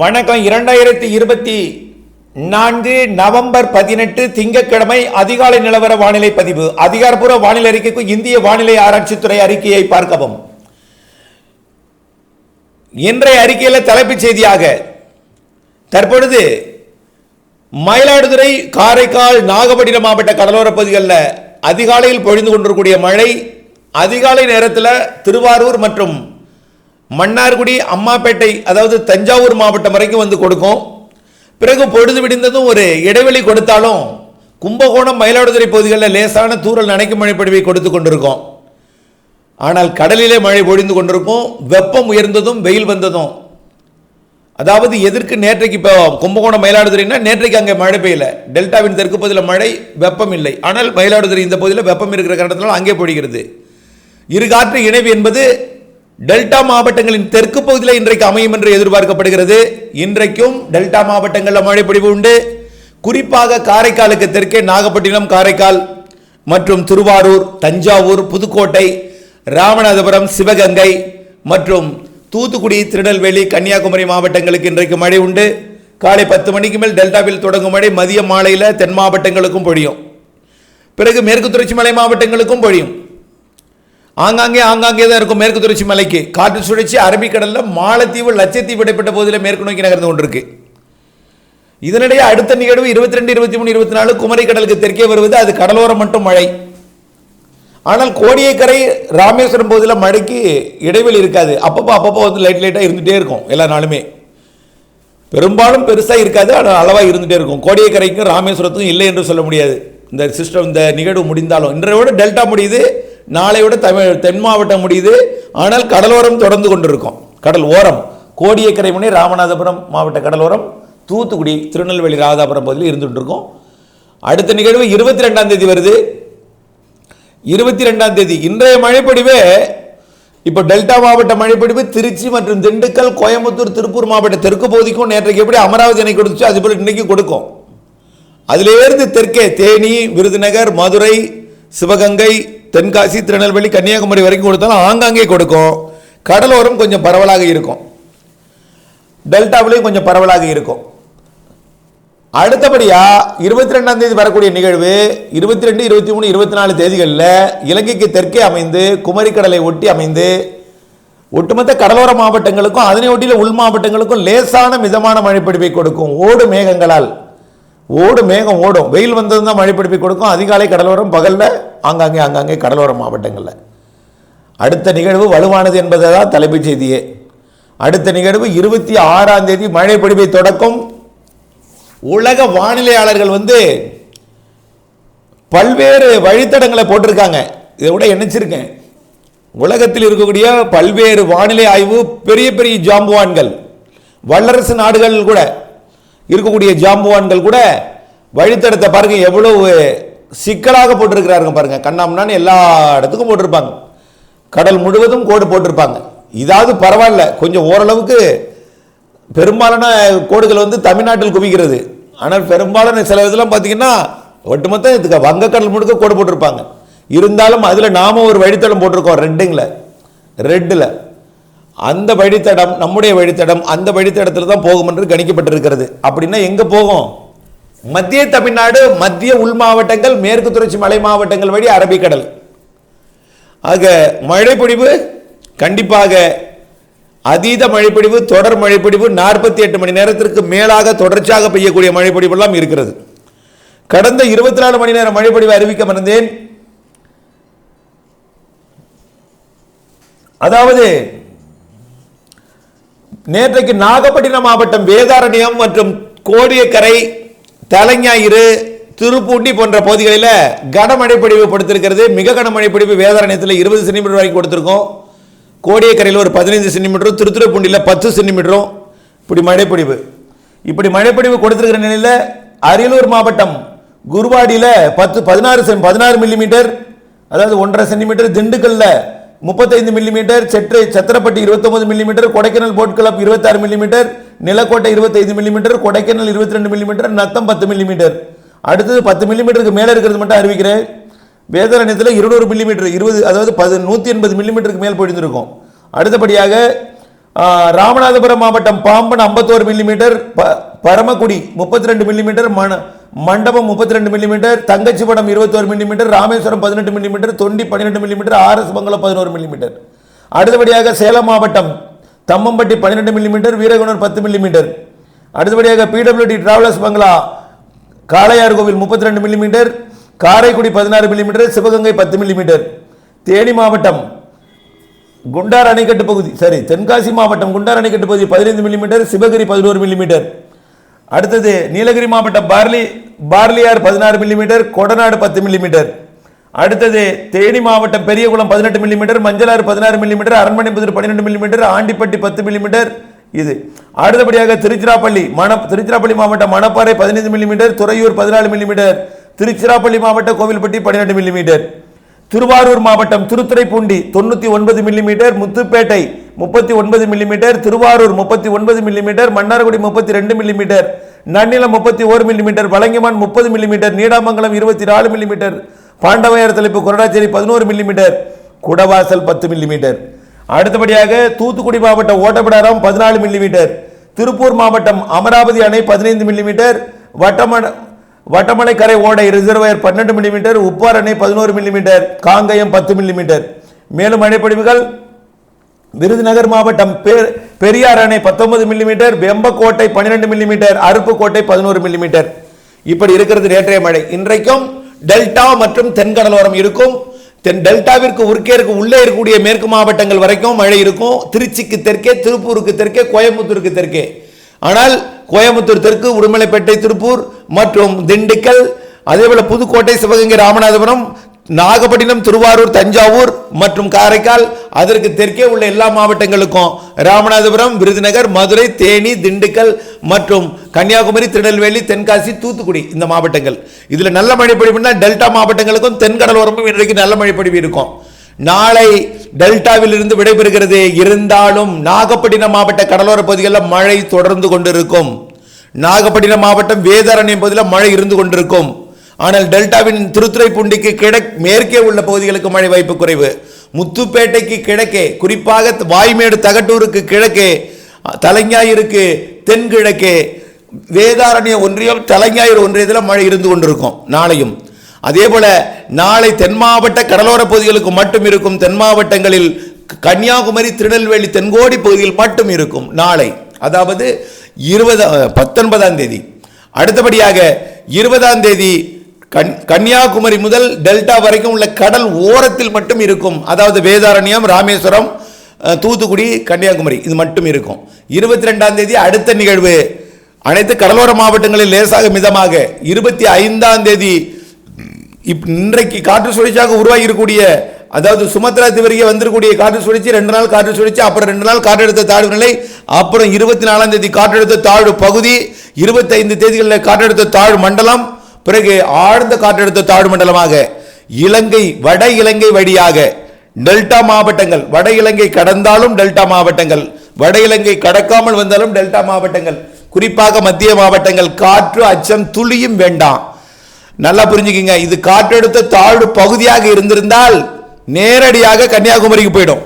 வணக்கம். இரண்டாயிரத்தி இருபத்தி நான்கு நவம்பர் பதினெட்டு திங்கட்கிழமை அதிகாலை நிலவர வானிலை பதிவு. அதிகாரப்பூர்வ வானிலை அறிக்கைக்கு இந்திய வானிலை ஆராய்ச்சித்துறை அறிக்கையை பார்க்கவும். இன்றைய அறிக்கையில் தலைப்புச் செய்தியாக தற்பொழுது மயிலாடுதுறை காரைக்கால் நாகப்பட்டினம் மாவட்ட கடலோர பகுதிகளில் அதிகாலையில் பொழிந்து கொண்டிருக்கக்கூடிய மழை அதிகாலை நேரத்தில் திருவாரூர் மற்றும் மன்னார்குடி அம்மாப்பேட்டை அதாவது தஞ்சாவூர் மாவட்டம் வரைக்கும் வந்து கொடுக்கும். பிறகு பொழுது விடிந்ததும் ஒரு இடைவெளி கொடுத்தாலும் கும்பகோணம் மயிலாடுதுறை பகுதிகளில் லேசான தூறல் நனைக்கும் மழை பொழிவை கொடுத்து கொண்டிருக்கும். ஆனால் கடலிலே மழை பொழிந்து கொண்டிருக்கும். வெப்பம் உயர்ந்ததும் வெயில் வந்ததும். அதாவது எதற்கு நேற்றைக்கு இப்போ கும்பகோணம் மயிலாடுதுறைனா நேற்றைக்கு அங்கே மழை பெய்யல. டெல்டாவின் தெற்கு பகுதியில் மழை வெப்பம் இல்லை. ஆனால் மயிலாடுதுறை இந்த பகுதியில் வெப்பம் இருக்கிற காரணத்தினால் அங்கே பொழிகிறது. இரு காற்று இணைவு என்பது டெல்டா மாவட்டங்களின் தெற்கு பகுதியில் இன்றைக்கு அமையும் என்று எதிர்பார்க்கப்படுகிறது. இன்றைக்கும் டெல்டா மாவட்டங்களில் மழை பொழிவு உண்டு. குறிப்பாக காரைக்காலுக்கு தெற்கே நாகப்பட்டினம் காரைக்கால் மற்றும் திருவாரூர் தஞ்சாவூர் புதுக்கோட்டை ராமநாதபுரம் சிவகங்கை மற்றும் தூத்துக்குடி திருநெல்வேலி கன்னியாகுமரி மாவட்டங்களுக்கு இன்றைக்கு மழை உண்டு. காலை பத்து மணிக்கு மேல் டெல்டாவில் தொடங்கும் மழை மதிய மாலையில் தென் மாவட்டங்களுக்கும் பொழியும். பிறகு மேற்கு தொடர்ச்சி மலை மாவட்டங்களுக்கும் பொழியும். ஆங்காங்கே ஆங்காங்கே தான் இருக்கும் மேற்கு தொடர்ச்சி மலைக்கு. காற்று சுழற்சி அரபிக்கடலில் மாலத்தீவு லட்சத்தீவு இடைப்பட்ட பகுதியில் மேற்கு நோக்கி நகர்ந்து கொண்டிருக்கு. இதனிடையே அடுத்த நிகழ்வு இருபத்தி ரெண்டு இருபத்தி மூணு இருபத்தி நாலு குமரி கடலுக்கு தெற்கே வருவது. அது கடலோரம் மட்டும் மழை. ஆனால் கோடியக்கரை ராமேஸ்வரம் பகுதியில் மழைக்கு இடைவெளி இருக்காது. அப்பப்போ அப்பப்போ வந்து லைட் லைட்டாக இருந்துகிட்டே இருக்கும் எல்லா நாளுமே. பெரும்பாலும் பெருசாக இருக்காது ஆனால் அளவாக இருந்துகிட்டே இருக்கும். கோடியக்கரைக்கும் ராமேஸ்வரத்துக்கும் இல்லை என்று சொல்ல முடியாது. இந்த சிஸ்டம் இந்த நிகழ்வு முடிந்தாலும். இன்றைய விட டெல்டா முடியுது. நாளையோட தமிழ் தென் மாவட்டம் முடியுது. ஆனால் கடலோரம் தொடர்ந்து கொண்டிருக்கும். கடல் ஓரம். கோடியக்கரை முனை ராமநாதபுரம் மாவட்ட கடலோரம் தூத்துக்குடி திருநெல்வேலி ராதாபுரம் பகுதியில் இருந்துட்டு இருக்கும் அடுத்த நிகழ்வு இருபத்தி ரெண்டாம் தேதி வருது. இருபத்தி ரெண்டாம் தேதி. இன்றைய மழைப்பொழிவு இப்போ டெல்டா மாவட்ட மழைப்பொழிவு திருச்சி மற்றும் திண்டுக்கல் கோயம்புத்தூர் திருப்பூர் மாவட்ட தெற்கு பகுதிக்கும் நேற்றைக்கு எப்படி அமராவதி அணை கொடுத்துச்சு அது போல இன்னைக்கு கொடுக்கும். அதிலேருந்து தெற்கே தேனி விருதுநகர் மதுரை சிவகங்கை தென்காசி திருநெல்வேலி கன்னியாகுமரி வரைக்கும் கொடுத்தாலும் ஆங்காங்கே கொடுக்கும். கடலோரம் கொஞ்சம் பரவலாக இருக்கும். டெல்டாவிலையும் கொஞ்சம் பரவலாக இருக்கும். அடுத்தபடியாக இருபத்தி ரெண்டாம் தேதி வரக்கூடிய நிகழ்வு இருபத்தி ரெண்டு இருபத்தி மூணு இருபத்தி நாலு தேதிகளில் இலங்கைக்கு தெற்கே அமைந்து குமரிக்கடலை ஒட்டி அமைந்து ஒட்டுமொத்த கடலோர மாவட்டங்களுக்கும் அதனை ஒட்டியில் உள் மாவட்டங்களுக்கும் லேசான மிதமான மழைப்பிடிப்பை கொடுக்கும் ஓடு மேகங்களால். ஓடு மேகம் ஓடும். வெயில் வந்தது தான் மழைப்பிடிப்பை கொடுக்கும். அதிகாலை கடலோரம் பகலில் ஆங்காங்கே ஆங்காங்கே கடலோர மாவட்டங்களில். அடுத்த நிகழ்வு வலுவானது என்பதை தான் தலைப்புச் செய்தியே. அடுத்த நிகழ்வு இருபத்தி ஆறாம் தேதி மழை பிடிப்பை தொடக்கம். உலக வானிலையாளர்கள் வந்து பல்வேறு வழித்தடங்களை போட்டிருக்காங்க. இதை விட எண்ணிச்சிருக்கேன். உலகத்தில் இருக்கக்கூடிய பல்வேறு வானிலை ஆய்வு பெரிய பெரிய ஜாம்புவான்கள். வல்லரசு நாடுகள் கூட இருக்கக்கூடிய ஜாம்புவான்கள் கூட வழித்தடத்தை பாருங்க எவ்வளவு சிக்கலாக போட்டிருக்கிறாருங்க பாருங்க. கண்ணாமண்ணான்னு எல்லா இடத்துக்கும் போட்டிருப்பாங்க. கடல் முழுவதும் கோடு போட்டிருப்பாங்க. இதாவது பரவாயில்ல கொஞ்சம் ஓரளவுக்கு பெரும்பாலான கோடுகள் வந்து தமிழ்நாட்டில் குவிக்கிறது. ஆனால் பெரும்பாலான சில இதெல்லாம் பார்த்தீங்கன்னா ஒட்டுமொத்த இதுக்கு வங்கக்கடல் முழுக்க கோடு போட்டிருப்பாங்க. இருந்தாலும் அதில் நாம ஒரு வழித்தடம் போட்டிருக்கோம் ரெட்டுங்கள. ரெட்டில். அந்த வழித்தடம் நம்முடைய வழித்தடம் அந்த வழித்தடத்தில் தான் போகும் என்று கணிக்கப்பட்டிருக்கிறது. அப்படின்னா எங்கே போகும்? மத்திய தமிழ்நாடு மத்திய உள் மாவட்டங்கள் மேற்கு தொடர்ச்சி மலை மாவட்டங்கள் வழி அரபிக்கடல். ஆக மழைப்பொழிவு கண்டிப்பாக அதீத மழைப்பொழிவு தொடர் மழைப்பொழிவு நாற்பத்தி எட்டு மணி நேரத்திற்கு மேலாக தொடர்ச்சியாக பெய்யக்கூடிய மழைப்பொழிவெல்லாம் இருக்கிறது. கடந்த இருபத்தி நாலு மணி நேரம் மழைப்பொழிவு அறிவிக்க மறந்தேன். அதாவது நேற்றைக்கு நாகப்பட்டினம் மாவட்டம் வேதாரண்யம் மற்றும் கோடியக்கரை தலைஞாயிறு திருப்பூண்டி போன்ற பகுதிகளில் கனமழை பொழிவு கொடுத்திருக்கிறது மிக கனமழை பொழிவு வேதாரண்யத்தில் இருபது சென்டிமீட்டர் வரைக்கும் கொடுத்துருக்கோம். கோடியக்கரையில் ஒரு பதினைந்து சென்டிமீட்டரும் திருத்துறைப்பூண்டியில் பத்து சென்டிமீட்டரும். இப்படி மழைப்பொழிவு. இப்படி மழைப்பொழிவு கொடுத்திருக்கிற நிலையில் அரியலூர் மாவட்டம் குருவாடியில் பத்து பதினாறு சென் பதினாறு மில்லிமீட்டர் அதாவது ஒன்றரை சென்டிமீட்டர் திண்டுக்கல்ல முப்பத்தைந்து மில்லிமீட்டர் செற்றை சத்திரப்பட்டி இருபத்தொன்பது மில்லிமீட்டர் கொடைக்கானல் போட் கிளப் இருபத்தாறு மில்லிமீட்டர் நிலக்கோட்டை இருபத்தைந்து மில்லிமீட்டர் கொடைக்கானல் இருபத்தி ரெண்டு மில்லிமீட்டர் நத்தம் பத்து மில்லிமீட்டர் அடுத்தது பத்து மில்லிமீட்டருக்கு மேலே இருக்கிறது மட்டும் அறிவிக்கிறேன். வேதாரண்யத்தில் இருநூறு மில்லிமீட்டர் இருபது அதாவது பது நூற்றி எண்பது மில்லிமீட்டருக்கு மேல் போயிருந்துருக்கும் அடுத்தபடியாக ராமநாதபுரம் மாவட்டம் பாம்பன் 51 மில்லிமீட்டர் ப- பரமக்குடி 32 ரெண்டு மில்லிமீட்டர் மண மண்டபம் 32 ரெண்டு millimetre Thangachimadam 21 millimetre Rameswaram 18 millimetre Thondi 12 millimetre R S Mangalam 11 millimetre அடுத்தபடியாக சேலம் மாவட்டம் தம்மம்பட்டி 12 மில்லிமீட்டர் வீரகுணர் 10 மில்லிமீட்டர் அடுத்தபடியாக PWD travellers bungalow Kalaiyar Kovil 32 ரெண்டு மில்லிமீட்டர் காரைக்குடி பதினாறு மில்லிமீட்டர் சிவகங்கை பத்து மில்லிமீட்டர் தேனி மாவட்டம் குண்டார் அணைக்கட்டு பகுதி சரி தென்காசி மாவட்டம் குண்டார் அணைக்கட்டு பகுதி பதினைந்து மில்லிமீட்டர் சிவகிரி பதினோரு மில்லிமீட்டர் அடுத்தது நீலகிரி மாவட்டம் பார்லி பார்லியார் பதினாறு மில்லிமீட்டர் கொடநாடு பத்து மில்லிமீட்டர் அடுத்தது தேனி மாவட்டம் பெரியகுளம் பதினெட்டு மில்லிமீட்டர் மஞ்சளாறு பதினாறு மில்லிமீட்டர் அரண்மனைபுதூர் பன்னிரெண்டு மில்லிமீட்டர் ஆண்டிப்பட்டி பத்து மில்லிமீட்டர் இது. அடுத்தபடியாக திருச்சிராப்பள்ளி மண திருச்சிராப்பள்ளி மாவட்டம் மணப்பாறை பதினைந்து மில்லிமீட்டர் துறையூர் பதினாலு மில்லிமீட்டர் திருச்சிராப்பள்ளி மாவட்டம் கோவில்பட்டி பன்னிரெண்டு மில்லிமீட்டர் திருவாரூர் மாவட்டம் திருத்துறைப்பூண்டி தொண்ணூற்றி ஒன்பது மில்லிமீட்டர் முத்துப்பேட்டை முப்பத்தி ஒன்பது மில்லிமீட்டர் திருவாரூர் முப்பத்தி ஒன்பது மில்லிமீட்டர் மன்னார்குடி முப்பத்தி ரெண்டு மில்லிமீட்டர் நன்னிலம் முப்பத்தி ஓரு மில்லிமீட்டர் வலங்கிமான் முப்பது மில்லிமீட்டர் நீடாமங்கலம் இருபத்தி நாலு மில்லிமீட்டர் பாண்டவையார் தலைப்பு கொரடாச்சேரி பதினோரு மில்லிமீட்டர் குடவாசல் பத்து மில்லிமீட்டர் அடுத்தபடியாக தூத்துக்குடி மாவட்டம் ஓட்டப்பிடாரம் பதினாலு மில்லிமீட்டர் திருப்பூர் மாவட்டம் அமராவதி அணை பதினைந்து மில்லிமீட்டர் வட்டமட வட்டமலை கரை ஓடை ரிசர்வயர் பன்னெண்டு மில்லிமீட்டர் உப்பார் அணை பதினோரு மில்லிமீட்டர் காங்கயம் பத்து மில்லிமீட்டர் மேலும் மழைப்பொழிவுகள் விருதுநகர் மாவட்டம் பெ- பெரியார் அணை பத்தொன்பது மில்லிமீட்டர் வெம்பக்கோட்டை பன்னிரெண்டு மில்லிமீட்டர் அருப்புக்கோட்டை பதினோரு மில்லிமீட்டர் இப்படி இருக்கிறது நேற்றைய மழை. இன்றைக்கும் டெல்டா மற்றும் தென்கடலோரம் இருக்கும். தென் டெல்டாவிற்கு உருக்கேற்கு உள்ளே இருக்கக்கூடிய மேற்கு மாவட்டங்கள் வரைக்கும் மழை இருக்கும். திருச்சிக்கு தெற்கே திருப்பூருக்கு தெற்கே கோயம்புத்தூருக்கு தெற்கே. ஆனால் கோயம்புத்தூர் தெற்கு உடுமலைப்பேட்டை திருப்பூர் மற்றும் திண்டுக்கல் அதேபோல புதுக்கோட்டை சிவகங்கை ராமநாதபுரம் நாகப்பட்டினம் திருவாரூர் தஞ்சாவூர் மற்றும் காரைக்கால் அதற்கு தெற்கே உள்ள எல்லா மாவட்டங்களுக்கும் ராமநாதபுரம் விருதுநகர் மதுரை தேனி திண்டுக்கல் மற்றும் கன்னியாகுமரி திருநெல்வேலி தென்காசி தூத்துக்குடி இந்த மாவட்டங்கள். இதில் நல்ல மழை பொழிவுனா டெல்டா மாவட்டங்களுக்கும் தென்கடலோரமும் இன்றைக்கு நல்ல மழை பொழிவு இருக்கும். நாளை டெல்டாவில் இருந்து விடைபெறுகிறது இருந்தாலும் நாகப்பட்டினம் மாவட்ட கடலோர பகுதிகளில் மழை தொடர்ந்து கொண்டிருக்கும். நாகப்பட்டினம் மாவட்டம் வேதாரண்யம் பகுதியில் மழை இருந்து கொண்டிருக்கும். ஆனால் டெல்டாவின் திருத்துறைப்பூண்டிக்கு கிழக் மேற்கே உள்ள பகுதிகளுக்கு மழை வாய்ப்பு குறைவு. முத்துப்பேட்டைக்கு கிழக்கே குறிப்பாக வாய்மேடு தகட்டூருக்கு கிழக்கே தலைஞாயிற்கு தென்கிழக்கே வேதாரண்ய ஒன்றியம் தலைஞாயிறு ஒன்றியத்தில் மழை இருந்து கொண்டிருக்கும் நாளையும். அதே போல நாளை தென் மாவட்ட கடலோர பகுதிகளுக்கு மட்டும் இருக்கும் தென் மாவட்டங்களில் கன்னியாகுமரி திருநெல்வேலி தென்கோடி பகுதியில் மட்டும் இருக்கும் நாளை. அதாவது இருபது பத்தொன்பதாம் தேதி. அடுத்தபடியாக இருபதாம் தேதி கன் கன்னியாகுமரி முதல் டெல்டா வரைக்கும் உள்ள கடல் ஓரத்தில் மட்டும் இருக்கும். அதாவது வேதாரண்யம் ராமேஸ்வரம் தூத்துக்குடி கன்னியாகுமரி இது மட்டும் இருக்கும். இருபத்தி ரெண்டாம் தேதி அடுத்த நிகழ்வு. அனைத்து கடலோர மாவட்டங்களில் லேசாக மிதமாக. இருபத்தி ஐந்தாம் தேதி இப் இன்றைக்கு காற்று சுழற்சியாக உருவாகி இருக்கக்கூடிய அதாவது சுமத்ரா திவரிகை வந்திருக்கக்கூடிய காற்று சுழற்சி ரெண்டு நாள் காற்று சுழற்சி அப்புறம் ரெண்டு நாள் காற்றழுத்த தாழ்வு நிலை அப்புறம் இருபத்தி நாலாம் தேதி காற்றழுத்த தாழ்வு பகுதி இருபத்தைந்து தேதிகளில் காற்றழுத்த தாழ்வு மண்டலம் பிறகு ஆழ்ந்த காற்றழுத்த தாழ்வு மண்டலமாக இலங்கை வட இலங்கை வழியாக டெல்டா மாவட்டங்கள் வட இலங்கை கடந்தாலும் டெல்டா மாவட்டங்கள் வட இலங்கை கடக்காமல் வந்தாலும் டெல்டா மாவட்டங்கள் குறிப்பாக மத்திய மாவட்டங்கள் காற்று அச்சம் துளியும் வேண்டாம். நல்லா புரிஞ்சுக்கிங்க இது காற்றெடுத்த தாழ்வு பகுதியாக இருந்திருந்தால் நேரடியாக கன்னியாகுமரிக்கு போயிடும்.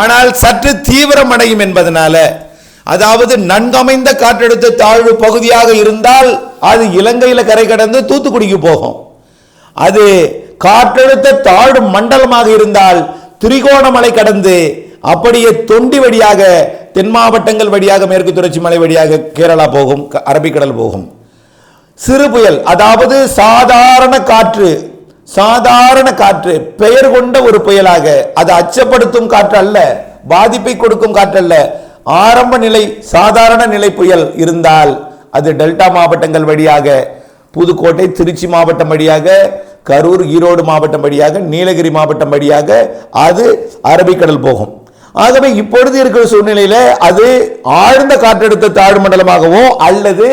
ஆனால் சற்று தீவிரம் அடையும் என்பதனால அதாவது நன்கமைந்த காற்றழுத்த தாழ்வு பகுதியாக இருந்தால் அது இலங்கையில் கரை கடந்து தூத்துக்குடிக்கு போகும். அது காற்றழுத்த தாழ்வு மண்டலமாக இருந்தால் திரிகோணமலை கடந்து அப்படியே தொண்டி வழியாக தென் மாவட்டங்கள் வழியாக மேற்கு தொடர்ச்சி மலை வழியாக கேரளா போகும் அரபிக்கடல் போகும். சிறு புயல் அதாவது சாதாரண காற்று சாதாரண காற்று பெயர் கொண்ட ஒரு புயலாக அது அச்சப்படுத்தும் காற்று அல்ல பாதிப்பை கொடுக்கும் காற்று அல்ல ஆரம்ப நிலை சாதாரண நிலை புயல் இருந்தால் அது டெல்டா மாவட்டங்கள் வழியாக புதுக்கோட்டை திருச்சி மாவட்டம் வழியாக கரூர் ஈரோடு மாவட்டம் வழியாக நீலகிரி மாவட்டம் வழியாக அது அரபிக்கடல் போகும். ஆகவே இப்பொழுது இருக்கிற சூழ்நிலையில் அது ஆழ்ந்த காற்றழுத்த தாழ்வு மண்டலமாகவோ அல்லது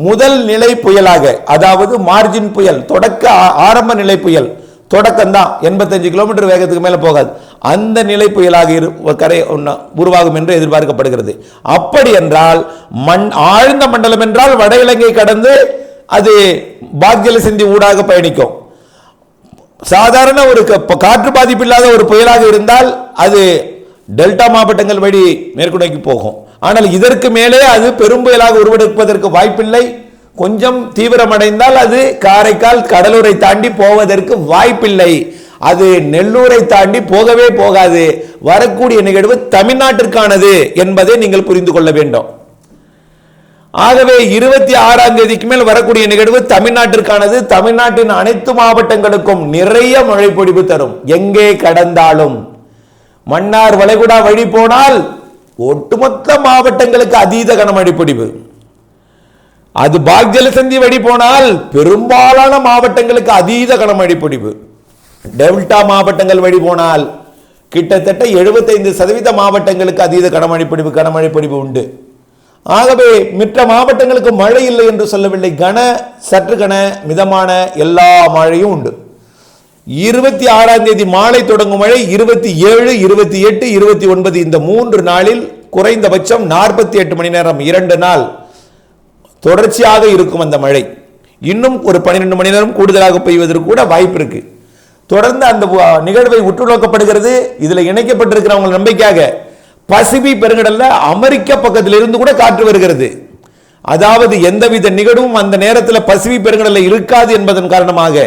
முதல் நிலை புயலாக அதாவது மார்ஜின் புயல் தொடக்க ஆ- ஆரம்ப நிலை புயல் தொடக்கம் தான் எண்பத்தஞ்சு கிலோமீட்டர் வேகத்துக்கு மேலே போகாது. அந்த நிலை புயலாக இரு கரை உருவாகும் என்று எதிர்பார்க்கப்படுகிறது. அப்படி என்றால் மண் ஆழ்ந்த மண்டலம் என்றால் வட இலங்கை கடந்து அது பாக்கியல சிந்தி ஊடாக பயணிக்கும். சாதாரண ஒரு க- காற்று பாதிப்பு இல்லாத ஒரு புயலாக இருந்தால் அது டெல்டா மாவட்டங்கள் வழி மேற்குநோக்கி போகும். ஆனால் இதற்கு மேலே அது பெரும் புயலாக உருவெடுப்பதற்கு வாய்ப்பில்லை. கொஞ்சம் தீவிரமடைந்தால் அது காரைக்கால் கடலூரை தாண்டி போவதற்கு வாய்ப்பில்லை. அது நெல்லூரை தாண்டி போகவே போகாது. வரக்கூடிய நிகழ்வு தமிழ்நாட்டிற்கானது என்பதை நீங்கள் புரிந்து கொள்ள வேண்டும். ஆகவே இருபத்தி ஆறாம் தேதிக்கு மேல் வரக்கூடிய நிகழ்வு தமிழ்நாட்டிற்கானது. தமிழ்நாட்டின் அனைத்து மாவட்டங்களுக்கும் நிறைய மழை பொழிவு தரும். எங்கே கடந்தாலும். மன்னார் வளைகுடா வழி போனால் ஒட்டுமொத்த மாவட்டங்களுக்கு அதீத கனமழை பொழிவு அது பாக்ஜலசந்தி வழி போனால் பெரும்பாலான மாவட்டங்களுக்கு அதீத கனமழை பொழிவு டெல்டா மாவட்டங்கள் வழி போனால் கிட்டத்தட்ட 75% சதவீத மாவட்டங்களுக்கு அதீத கனமழை பொழிவு கனமழை உண்டு. ஆகவே மற்ற மாவட்டங்களுக்கு மழை இல்லை என்று சொல்லவில்லை. கன சற்று கன மிதமான எல்லா மழையும் உண்டு. இருபத்தி ஆறாம் தேதி மாலை தொடங்கும் மழை இருபத்தி ஏழு இருபத்தி எட்டு இருபத்தி ஒன்பது இந்த மூன்று நாளில் குறைந்தபட்சம் நாற்பத்தி எட்டு மணி நேரம் இரண்டு நாள் தொடர்ச்சியாக இருக்கும் அந்த மழை. இன்னும் ஒரு பன்னிரெண்டு மணி நேரம் கூடுதலாக பெய்வதற்கு கூட வாய்ப்பு இருக்குது தொடர்ந்து அந்த நிகழ்வை உற்று நோக்கப்படுகிறது இதில் இணைக்கப்பட்டிருக்கிறவங்க நம்பிக்கையாக பசிபி பெருங்கடல்ல அமெரிக்க பக்கத்தில் இருந்து கூட காற்று வருகிறது. அதாவது எந்தவித நிகழ்வும் அந்த நேரத்தில் பசிபி பெருங்கடல்ல இருக்காது என்பதன் காரணமாக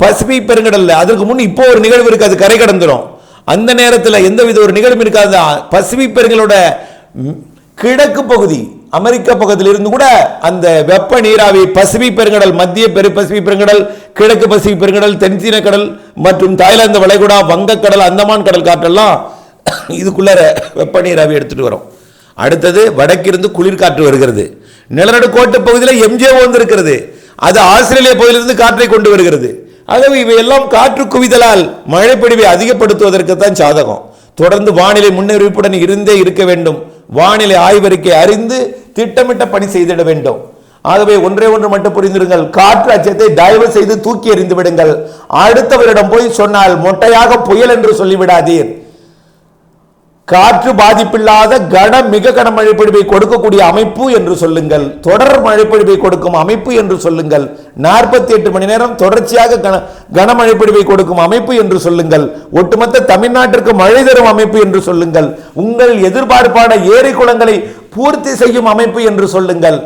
பசிபி பெருங்கடல்ல அதற்கு முன் இப்போ ஒரு நிகழ்வு இருக்காது கரை கடந்துடும் அந்த நேரத்தில் எந்தவித ஒரு நிகழ்வும் இருக்காது. பசிபிக் பெருங்கலோட கிழக்கு பகுதி அமெரிக்க பக்கத்தில் இருந்து கூட அந்த வெப்ப நீராவி பசிபிக் பெருங்கடல் மத்திய பெரு பசிபிக் பெருங்கடல் கிழக்கு பசிபிக் பெருங்கடல் தென்சீன கடல் மற்றும் தாய்லாந்து வளைகுடா வங்கக்கடல் அந்தமான் கடல் காற்றெல்லாம் இதுக்குள்ளார வெப்ப நீராவி எடுத்துட்டு வரும். அடுத்தது வடக்கிருந்து குளிர்காற்று வருகிறது. நிலநடு கோட்டு பகுதியில் எம்ஜிஓ வந்திருக்கிறது அது ஆஸ்திரேலிய பகுதியிலிருந்து காற்றை கொண்டு வருகிறது. ஆகவே இவையெல்லாம் காற்று குவிதலால் மழைப்பொழிவை அதிகப்படுத்துவதற்கு தான் சாதகம். தொடர்ந்து வானிலை முன்னறிவிப்புடன் இருந்தே இருக்க வேண்டும். வானிலை ஆய்வறிக்கை அறிந்து திட்டமிட்ட பணி செய்திட வேண்டும். ஆகவே ஒன்றே ஒன்று மட்டும் புரிந்திருங்கள். காற்று அச்சத்தை தயவு செய்து தூக்கி எறிந்து விடுங்கள். அடுத்தவரிடம் போய் சொன்னால் மொட்டையாக புயல் என்று சொல்லிவிடாதீர். காற்று பாதிப்பில்லாத கன மிக கன மழைப்பொழிவை கொடுக்கக்கூடிய அமைப்பு என்று சொல்லுங்கள். தொடர் மழைப்பொழிவை கொடுக்கும் அமைப்பு என்று சொல்லுங்கள். நாற்பத்தி எட்டு மணி நேரம் தொடர்ச்சியாக கன கனமழைப்பொழிவை கொடுக்கும் அமைப்பு என்று சொல்லுங்கள். ஒட்டுமொத்த தமிழ்நாட்டிற்கு மழை தரும் அமைப்பு என்று சொல்லுங்கள். உங்கள் எதிர்பார்ப்பான ஏரி குளங்களை பூர்த்தி செய்யும் அமைப்பு என்று சொல்லுங்கள்.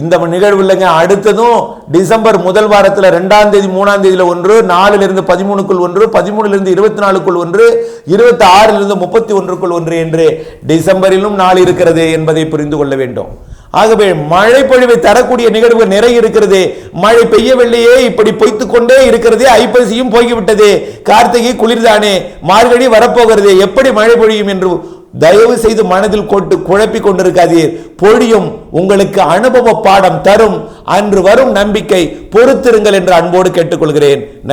இந்த நிகழ்வு இல்லைங்க. அடுத்ததும் டிசம்பர் முதல் வாரத்தில் ரெண்டாம் தேதி மூணாம் தேதியில் ஒன்று நாலுலேருந்து பதிமூணுக்குள் ஒன்று பதிமூணுலேருந்து இருபத்தி நாலுக்குள் ஒன்று இருபத்தி ஆறிலிருந்து முப்பத்தி ஒன்றுக்குள் ஒன்று என்று டிசம்பரிலும் நாள் இருக்கிறது என்பதை புரிந்து கொள்ள வேண்டும். ஆகவே மழை பொழிவை தரக்கூடிய நிகழ்வு நிறைய இருக்கிறது. மழை பெய்யவில்லையே இப்படி பொய்த்து கொண்டே இருக்கிறதே ஐப்பசியும் போய்விட்டது. கார்த்திகை குளிர்தானே மார்கழி வரப்போகிறது எப்படி மழை பொழியும் என்று தயவு செய்து மனதில் கொண்டு குழப்பிக் கொண்டிருக்காதீர். பொழியும் உங்களுக்கு அனுபவ பாடம் தரும். அன்று வரும் நம்பிக்கை பொறுத்திருங்கள் என்று அன்போடு கேட்டுக்கொள்கிறேன்.